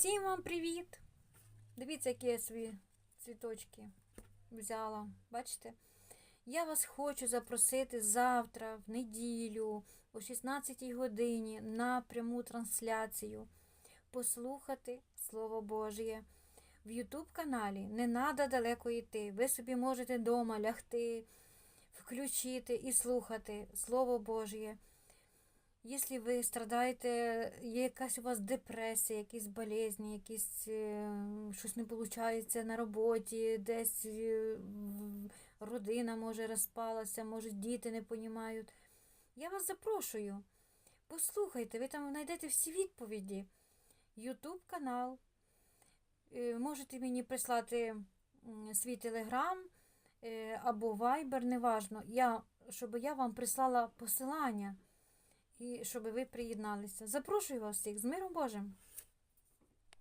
Всім вам привіт! Дивіться, які я свої цвіточки взяла. Бачите? Я вас хочу запросити завтра, в неділю, о 16-й годині на пряму трансляцію послухати Слово Божє. В Ютуб каналі не треба далеко йти. Ви собі можете вдома лягти, включити і слухати Слово Божє. Якщо ви страдаєте, є якась у вас депресія, якісь болезні, якісь е, щось не виходить на роботі, десь е, родина може розпалася, може діти не розуміють. Я вас запрошую. Послухайте, ви там знайдете всі відповіді. Ютуб канал. Е, Можете мені прислати свій телеграм е, або вайбер, неважно. Я, щоб я вам прислала посилання і щоб ви приєдналися. Запрошую вас всіх з миром Божим!